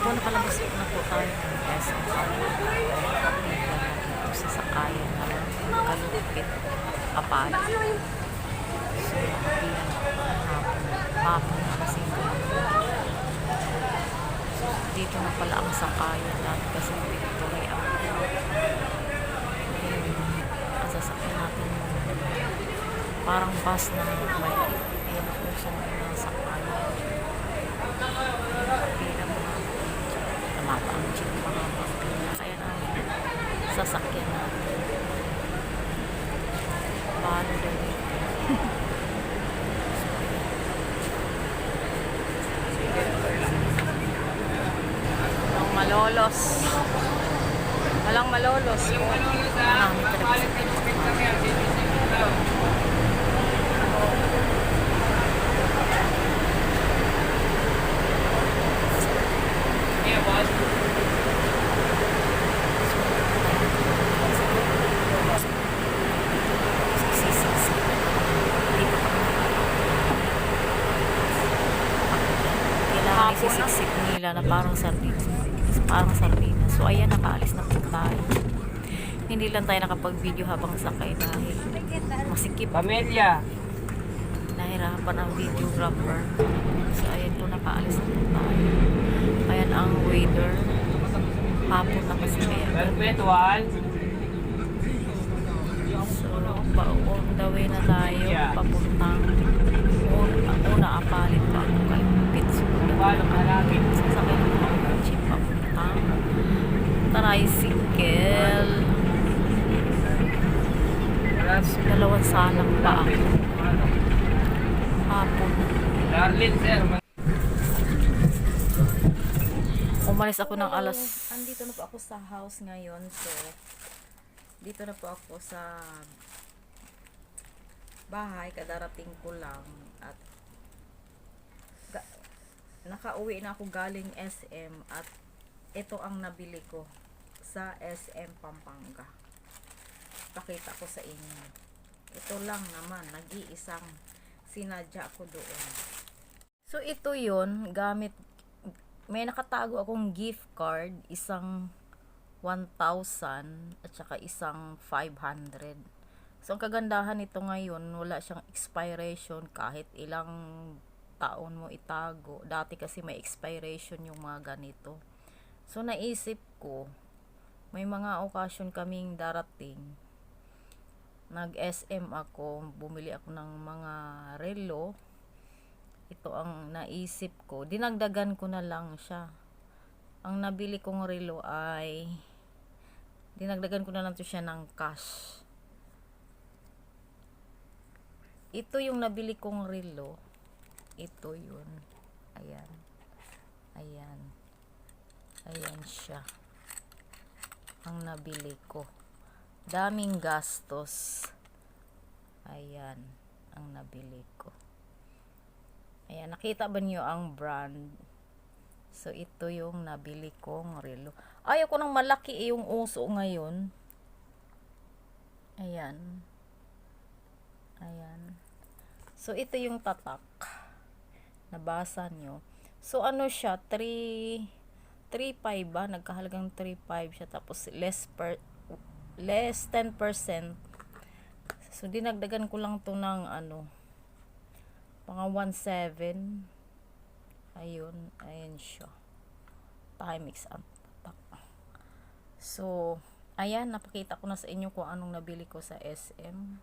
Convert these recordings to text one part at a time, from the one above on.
po, nakalabas po na po tayo ng SM dito sa sakayan naman. Kalupit. Apal. So, bilang hapon. Hapon na kasi So, dito na pala ang sakayan natin kasi Victory ang ang sasakyan natin yung parang bus na may po sa mga sakayan. Tumapa ang jeep pila. Kaya na sasakyan natin. Paano daw dito? Walang malolos. Walang malolos. Talaga sa sisisi. Isisiksik nila na parang sardinas. Parang sardinas. So, ayan, nakaalis na po tayo. Hindi lang tayo nakapag-video habang sakay dahil masikip. Pamilya. Nahirapan ang videographer. So, ayan po, nakaalis na po tayo. Ayan ang weather. Hapon na kasi kaya. Perpetual. So, pa on the way na tayo. Papuntang una, una apalit pa ako kay Pittsburgh. Paano malapit? Sasakay na ako ng jeep papuntang tricycle. So, dalawang salang pa ako. Hapon. Darlene, sir. Umalis ako ng alas... Andito na po ako sa house ngayon. So, dito na po ako sa bahay. Kadarating ko lang. At ga, nakauwi na ako galing SM. At ito ang nabili ko sa SM Pampanga. Pakita ko sa inyo. Ito lang naman. Nag-iisang sinadya ko doon. So, ito yon gamit may nakatago akong gift card, isang 1,000 at saka isang 500. So, ang kagandahan nito ngayon, wala siyang expiration kahit ilang taon mo itago. Dati kasi may expiration yung mga ganito. So, naisip ko, may mga okasyon kaming darating. Nag-SM ako, bumili ako ng mga relo, ito ang naisip ko. Dinagdagan ko na lang siya. Ang nabili kong relo ay dinagdagan ko na lang to siya ng cash. Ito yung nabili kong relo. Ito yun. Ayan. Ayan. Ayan siya. Ang nabili ko. Daming gastos. Ayan. Ang nabili ko. Ayan, nakita ba niyo ang brand? So, ito yung nabili kong relo. Ayaw ko ng malaki eh, yung uso ngayon. Ayan. Ayan. So, ito yung tatak. Nabasa nyo. So, ano siya? 3 3.5 ba? Nagkahalagang 3.5 siya. Tapos, less per less 10%. So, dinagdagan ko lang to ng ano, mga 1.7 ayun ayun siya. Ang tatak. So ayan napakita ko na sa inyo kung anong nabili ko sa SM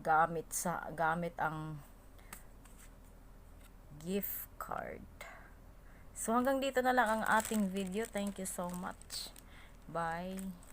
gamit sa gamit ang gift card. So hanggang dito na lang ang ating video. Thank you so much. Bye